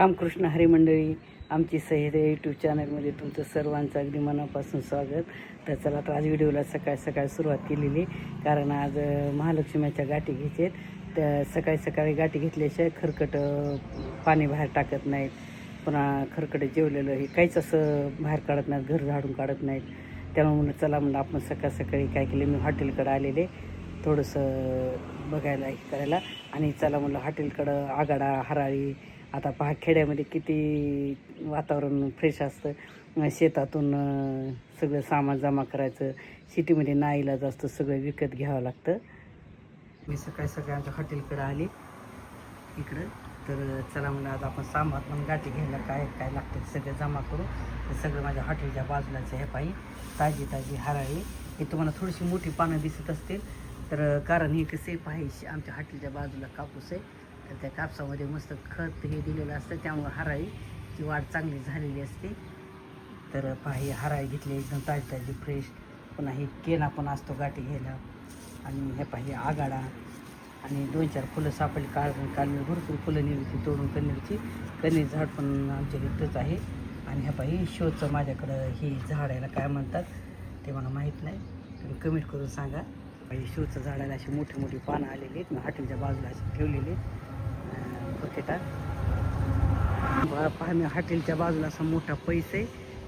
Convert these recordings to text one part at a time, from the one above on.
रामकृष्ण हरी मंडळी आमची सह्याद्री यूट्यूब चॅनलमध्ये तुमचं सर्वांचं अगदी मनापासून स्वागत. तर चला तर आज व्हिडिओला सकाळ सकाळ सुरुवात केलेली कारण आज महालक्ष्मीच्या गाठी घ्यायचे तर सकाळी सकाळी गाठी घेतल्याशिवाय खरकट पाणी बाहेर टाकत नाहीत. पुन्हा खरकट जेवलेलं हे काहीच असं बाहेर काढत नाहीत घर झाडून काढत नाहीत. त्यामुळे म्हणलं चला म्हणलं आपण सकाळ सकाळी काय केलं? मी हॉटेलकडे आलेले. थोडंसं बघायला हे करायला. आणि चला म्हणलं हॉटेलकडं आगाडा हराळी आता पहा खेड्यामध्ये किती वातावरण फ्रेश असतं. शेतातून सगळं सामान जमा करायचं. सिटीमध्ये नाईलाज असतं सगळं विकत घ्यावं लागतं. मी सकाळी सकाळी आमच्या हॉटेलकडे आली. इकडं. तर चला म्हणलं आज आपण सामान पण गाठी घ्यायला काय काय लागतं सगळं जमा करू. तर सगळं माझ्या हॉटेलच्या बाजूलाच हे पाहिजे ताजी ताजी हराळी. हे तुम्हाला थोडीशी मोठी पानं दिसत असतील. तर कारण हे कसं आहे पाहिजे आमच्या हॉटेलच्या बाजूला कापूस आहे. तर त्या कापसामध्ये मस्त खत हे दिलेलं असतं त्यामुळं हराळीची वाढ चांगली झालेली असते. तर पहा ही हराळी घेतली एकदम ताजी ताजी फ्रेश पुन्हा हे केना पण असतो गाठी घ्यायला. आणि हे पाहिजे आगाडा. आणि दोन चार फुलं सापडली काळ काल मी भरपूर फुलं नेली तोडून कन्नीरची कन्नीर झाड पण आमच्या इथंच आहे. आणि ह्या पाहिजे शोचं माझ्याकडं ही झाड याला काय म्हणतात ते मला माहीत नाही. तुम्ही कमेंट करून सांगा. पाहिजे शोचं झाडाला अशी मोठी मोठी पानं आलेली आहेत. मी हॉटेलच्या बाजूला अशी ठेवलेली बकेटात पहा मी हॉटेलच्या बाजूला असा मोठा पैसे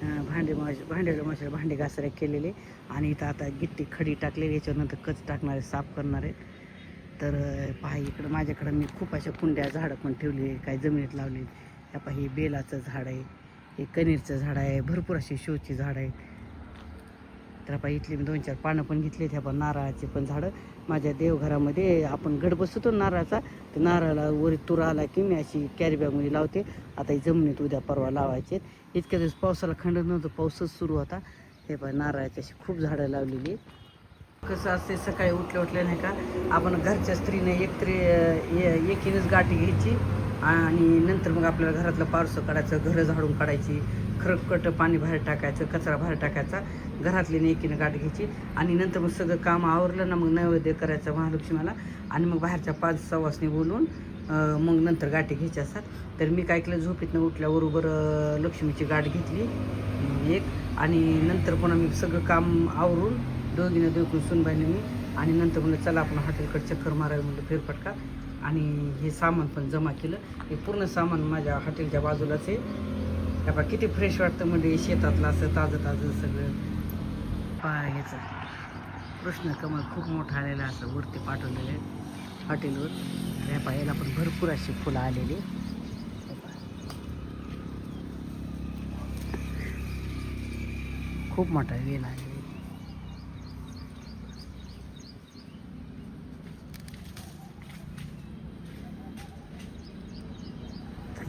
भांडे माश भांड्याला माशाला भांडे घासरे केलेले आणि इथं आता गिट्टी खडी टाकलेली याच्यानंतर कच टाकणारे साफ करणारे तर पहा इकडं माझ्याकडं मी खूप अशा कुंड्या झाडं पण ठेवली आहे काही जमिनीत लावली त्या पहा हे बेलाचं झाड आहे. हे कणीरचं झाड आहे. भरपूर अशी शोची झाडं आहेत. तर आपण इथली मी दोन चार पानं पण घेतली त्या पण नारळाची पण झाडं. माझ्या देवघरामध्ये आपण गड बसवतो नारळाचा तर नारळाला वरी तुर आला की मी अशी कॅरीबॅगमध्ये लावते. आता ही जमिनीत उद्या परवा लावायचे. इतक्या दिवस पावसाला खंड नव्हतं पाऊसच सुरू होता. हे पण नारळाची अशी खूप झाडं लावलेली. कसं असते सकाळी उठल्या उठल्या नाही का आपण घरच्या स्त्रीने एकत्र एकीनेच गाठी घ्यायची. आणि नंतर मग आपल्याला घरातलं पारसं काढायचं घरं झाडून काढायची खरकट पाणी बाहेर टाकायचं कचरा बाहेर टाकायचा घरातली नेकीनं गाठ घ्यायची आणि नंतर मग सगळं काम आवरलं ना मग नैवेद्य करायचं महालक्ष्मीला आणि मग बाहेरच्या पाच सवासनी बोलून मग नंतर गाठी घ्यायच्या असतात. तर मी काय केलं झोपेतनं उठल्याबरोबर लक्ष्मीची गाठ घेतली एक आणि नंतर पुन्हा मी सगळं काम आवरून दोघीनं दोघून सुनबाईने मी आणि नंतर म्हणलं चला आपण हॉटेलकडे चक्कर मारायला म्हणलं फेरफटका. आणि हे सामान पण जमा केलं. हे पूर्ण सामान माझ्या हॉटेलच्या बाजूलाच आहे. हे किती फ्रेश वाटतं म्हणजे शेतातलं असं ताजं ताजं सगळं. पहा ह्याचं. कृष्ण कमल खूप मोठा आलेला असं वरती पाठवलेलं आहे हॉटेलवर. ह्या याला पण भरपूर अशी फुलं आलेली खूप मोठा वेल आहे.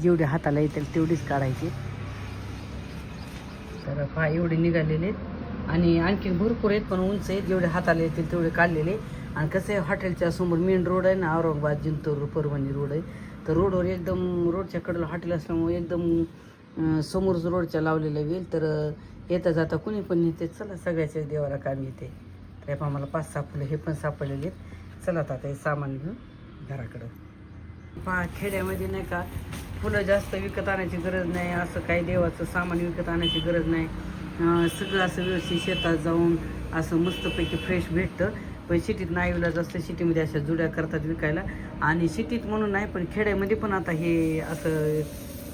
जेवढे हाताला येतील तेवढीच काढायची. तर पहा एवढे निघालेले आहेत. आणि आणखीन भरपूर आहेत पण उंच आहेत. जेवढे हाताला येतील तेवढे काढलेले आणि कसं आहे हॉटेलच्या समोर मेन रोड आहे ना औरंगाबाद जिंतूर परभणी रोड आहे. तर रोडवर एकदम रोडच्या कडेला हॉटेल असल्यामुळे एकदम समोरच रोडच्या लावलेल्या वेल तर येता जाता कुणी पण नेते चला सगळ्याच्या देवाला काम येते. तर हे पहा मला पाच सहा फुलं हे पण सापडलेले आहेत. चला आता हे सामान घेऊन घराकडं. पहा खेड्यामध्ये नाही का फुलं जास्त विकत आणायची गरज नाही असं काही देवाचं सामान विकत आणायची गरज नाही. सगळं असं व्यवस्थित शेतात जाऊन असं मस्तपैकी फ्रेश भेटतं. पण सिटीत नाही जास्त सिटीमध्ये अशा जुड्या करतात विकायला. आणि सिटीत म्हणून नाही पण खेड्यामध्ये पण आता हे असं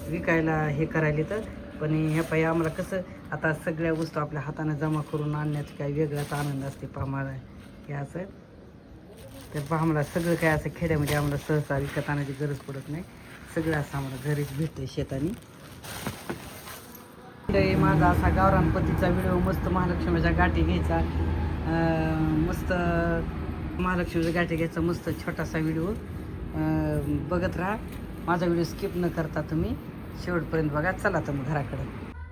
विकायला हे करायला तर पण ह्या पायी आम्हाला कसं आता सगळ्या वस्तू आपल्या हाताने जमा करून आणण्याचा काही वेगळाच आनंद असते पहा मला. हे असं. तर पहा आम्हाला सगळं काय असं खेड्यामध्ये आम्हाला सहसा विकत आणायची गरज पडत नाही. सगळं असं आम्हाला घरीच भेटते शेतानी. हे माझा असा गावरानपतीचा व्हिडिओ मस्त महालक्ष्मीच्या गाठी घ्यायचा. मस्त महालक्ष्मीच्या गाठी घ्यायचा मस्त छोटासा व्हिडिओ. बघत राहा. माझा व्हिडिओ स्किप न करता तुम्ही शेवटपर्यंत बघा. चला तर मग घराकडे.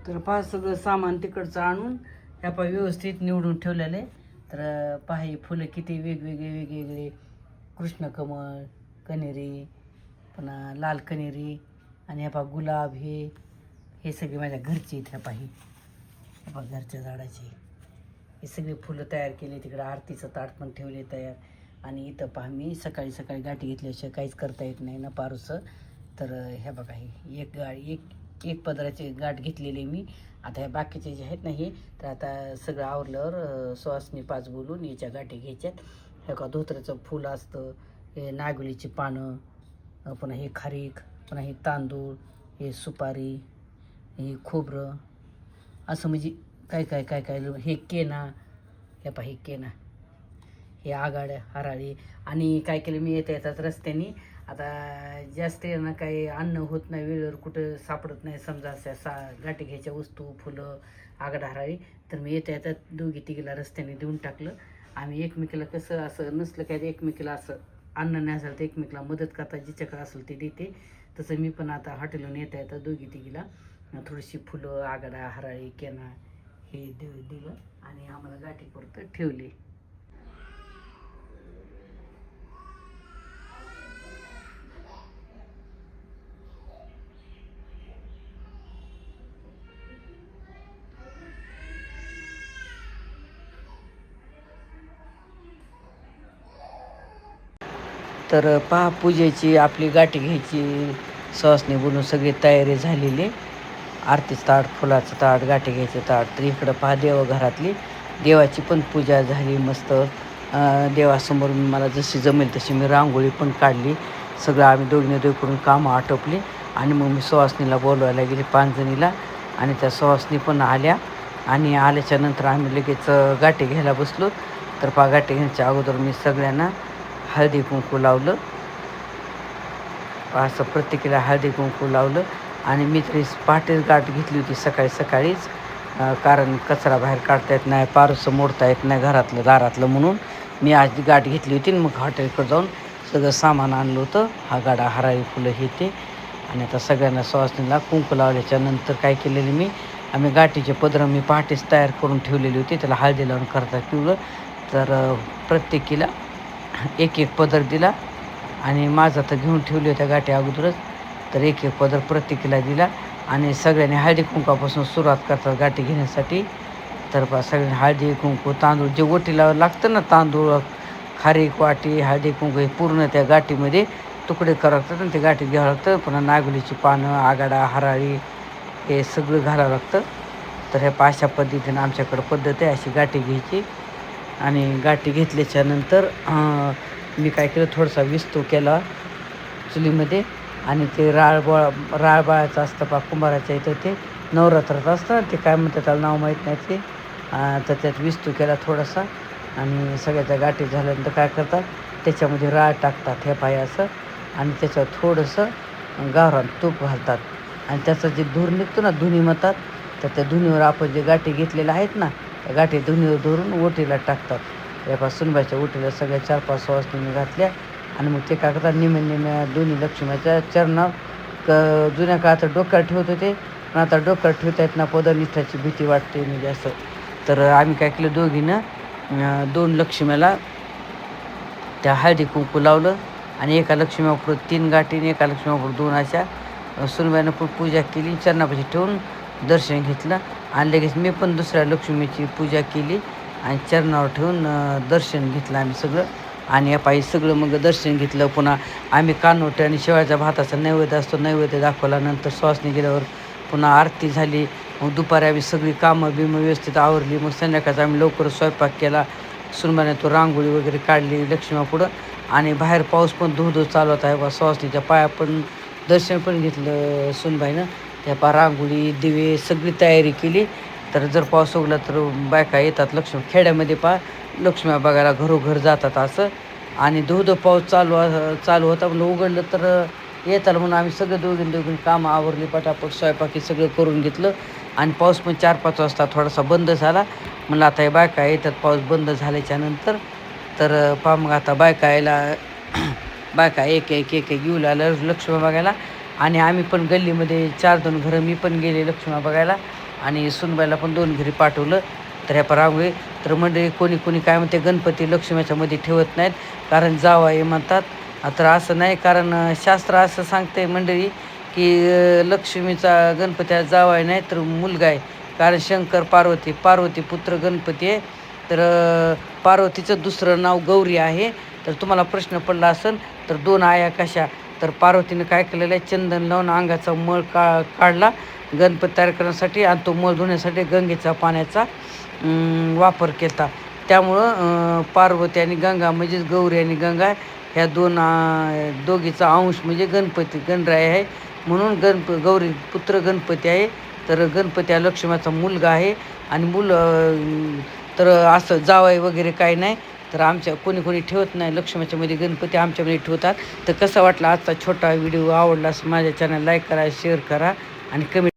तर पहा सगळं सामान तिकडचं आणून ह्या पहा व्यवस्थित निवडून ठेवलेलं आहे. तर पहा ही फुलं किती वेगवेगळे वेगवेगळे. कृष्णकमळ कनेरी पुन्हा लाल कनेरी आणि ह्या गुलाब हे हे सगळे माझ्या घरचे आहेत ह्या पाही ह्या घरच्या झाडाचे. हे सगळे फुलं तयार केले तिकडे आरतीचं ताट पण ठेवले तयार. आणि इथं पहा मी सकाळी सकाळी गाठी घेतल्याशिवाय काहीच करता येत नाही ना पारूचं तर ह्या बघा हे एक गा एक एक पदराची गाठ घेतलेली मी. आता ह्या बाकीचे जे आहेत ना हे तर आता सगळं आवरल्यावर सुवासनी पाच बोलून याच्या गाठी घ्यायच्यात. हे का धोत्र्याचं फुल असतं हे नागलीची पानं पुन्हा हे खारीक पुन्हा हे तांदूळ हे सुपारी हे खोबरं असं म्हणजे काय काय काय काय हे केना हे पहा हे केना हे आगाड्या हराळी आणि काय केलं मी येता येतात रस्त्याने आता ज्या स्त्रियांना काही अन्न होत नाही वेळेवर कुठं सापडत नाही समजा अशा सा गाठी घ्यायच्या वस्तू फुलं आघाड हराळी तर मी येता येतात दोघी तिघीला रस्त्याने देऊन टाकलं. आम्ही एकमेकीला कसं असं नसलं काय एकमेकीला असं अन्न नाही असेल तर एकमेकीला मदत करता जिच्याकडे असेल ते देते. तसं मी पण आता हॉटेलहून येता येतात दोघी तिघीला थोडीशी फुलं आगडा हराळी केना हे दे दिलं आणि आम्हाला गाठी पुरतं ठेवली. तर पहा पूजेची आपली गाठी घ्यायची. सवासणी बोलून सगळी तयारी झालेली. आरतीचं ताट फुलाचं ताट गाठी घ्यायचं ताट. तर इकडं पहा देवघरातली देवाची पण पूजा झाली मस्त. देवासमोर मला जशी जमेल तशी मी रांगोळी पण काढली. सगळं आम्ही दोघीने दोघी करून कामं आटोपली. आणि मग मी सुवासनीला बोलवायला गेले पांजणीला आणि त्या सुवासनी पण आल्या. आणि आल्याच्यानंतर आम्ही लगेच गाठी घ्यायला बसलो. तर पहा गाठी घ्यायच्या अगोदर मी सगळ्यांना हळदी कुंकू लावलं. असं प्रत्येकीला हळदी कुंकू लावलं. आणि मी तरी पहाटेच गाठ घेतली होती सकाळी सकाळीच. कारण कचरा बाहेर काढता येत नाही पारसं मोडता येत नाही घरातलं दारातलं म्हणून. मी आज गाठ घेतली होती मग हॉटेलकडे जाऊन सगळं सामान आणलं होतं. हा गाडा हराळी फुलं हे ते. आणि आता सगळ्यांना सुवासनीला कुंकू लावल्याच्या नंतर काय केलेलं मी? आम्ही गाठीचे पदरं मी पहाटेच तयार करून ठेवलेली होती. त्याला हळदी लावून करता पिवलं तर प्रत्येकीला एक एक पदर दिला आणि माझा तर घेऊन ठेवली होत्या गाठी अगोदरच. तर एक एक पदर प्रत्येकीला दिला आणि सगळ्यांनी हळदी कुंकापासून सुरुवात करतात गाठी घेण्यासाठी. तर सगळ्यांनी हळदी कुंकू तांदूळ जे ओटीला लागतं ना तांदूळ खारीक वाटी हळदी कुंकू हे पूर्ण त्या गाठीमध्ये तुकडे करावं लागतात आणि ते गाठी घ्यावं लागतं. पुन्हा नागुलीची पानं आगाडा हराळी हे सगळं घालावं लागतं. तर ह्या अशा पद्धतीनं आमच्याकडं पद्धत आहे अशी गाठी घ्यायची. आणि गाठी घेतल्याच्या नंतर मी काय केलं थोडासा विस्तू केला चुलीमध्ये आणि ते राळबोळा राळबाळाचं असतं पा कुंभाराच्या इथं ते नवरात्रात असतं ना ते काय म्हणतात त्याला नाव माहीत नाही ते. तर त्यात विस्तू केला थोडासा आणि सगळ्याच्या गाठी झाल्यानंतर काय करतात त्याच्यामध्ये राळ टाकतात हे पाय असं आणि त्याच्यावर थोडंसं गावरान तूप घालतात. आणि त्याचं जे धूर निघतो ना धुनी म्हणतात तर त्या धुनीवर आपण जे गाठी घेतलेल्या आहेत ना त्या गाठी धुनीवर धरून ओटीला टाकतात. एका सुनबाईच्या ओटीला सगळ्या चार पाच सुवासनीने घातल्या आणि मग ते काय करतात? निम्या निम्या दोन्ही लक्ष्मीच्या चरणावर क जुन्या काळात डोक्यात ठेवत होते. पण आता डोक्यावर ठेवता येत ना पदनिष्ठाची भीती वाटते म्हणजे असं तर आम्ही काय केलं? दोघीनं दोन लक्ष्म्याला त्या हळदी कुंकू लावलं आणि एका लक्ष्मीवापर तीन गाठी आणि एका लक्ष्मीवापर दोन अशा सुनबाईनं पण पूजा केली. चरणापाशी ठेवून दर्शन घेतलं. आणि लगेच मी पण दुसऱ्या लक्ष्मीची पूजा केली आणि चरणावर ठेवून दर्शन घेतलं आम्ही सगळं. आणि या पायी सगळं मग दर्शन घेतलं. पुन्हा आम्ही कानोटे आणि शेवाळ्या भाताचा नैवेद्य असतो नैवेद्य दाखवला नंतर श्वासने गेल्यावर पुन्हा आरती झाली. मग दुपारी आम्ही सगळी कामं बिमं व्यवस्थित आवरली. मग संध्याकाळचा आम्ही लवकर स्वयंपाक केला. सुनबाने तो रांगोळी वगैरे काढली लक्ष्मीपुढं आणि बाहेर पाऊस पण धुधू चालवत आहे बा सुवासनीच्या पाया पण दर्शन पण घेतलं सुनबाईनं. त्या पा रांगोळी दिवे सगळी तयारी केली. तर जर पाऊस उगला तर बायका येतात लक्ष्मी खेड्यामध्ये पा लक्ष्म्या बघायला घरोघर जातात असं. आणि धो पाऊस चालू चालू होता म्हणून उघडलं तर येताल म्हणून आम्ही सगळं दोघीं दोघीं कामं आवरली पटापट स्वयंपाकी सगळं करून घेतलं. आणि पाऊस पण चार पाच वाजता थोडासा बंद झाला. म्हणलं आता हे बायका येतात पाऊस बंद झाल्याच्यानंतर. तर पा मग आता बायका यायला बायका एक एक एक एक येऊ लागलं लक्ष्मी बघायला. आणि आम्ही पण गल्लीमध्ये चार दोन घरं मी पण गेले लक्ष्मी बघायला आणि सुनबाईला पण दोन घरी पाठवलं. तर ह्या रांगोळी तर मंडळी कोणी कोणी काय म्हणते गणपती लक्ष्मीच्या मध्ये ठेवत नाहीत कारण जावाई म्हणतात. तर असं नाही कारण शास्त्र असं सांगते मंडळी की लक्ष्मीचा गणपती जावाय नाही तर मुलगा आहे. कारण शंकर पार्वती पार्वती पुत्र गणपती आहे. तर पार्वतीचं दुसरं नाव गौरी आहे. तर तुम्हाला प्रश्न पडला असेल तर दोन आया कशा? तर पार्वतीनं काय केलेलं आहे? चंदन लावून अंगाचा मळ का काढला गणपती तयार करण्यासाठी आणि तो मळ धुण्यासाठी गंगेचा पाण्याचा वापर केला. त्यामुळं पार्वती आणि गंगा म्हणजेच गौरी आणि गंगा ह्या दोन दोघीचा अंश म्हणजे गणपती गणराय आहे. म्हणून गणप गौरी पुत्र गणपती आहे. तर गणपती हा लक्ष्मीचा मुलगा आहे. आणि मुलं तर असं जावाई वगैरे काही नाही. तर आमच्या कोणी कोणी ठेवत नाही लक्ष्मीच्या मध्ये गणपती आमच्यामध्ये ठेवतात. तर कसं वाटलं आजचा छोटा व्हिडिओ आवडला माझ्या चॅनल लाईक करा शेअर करा आणि कमेंट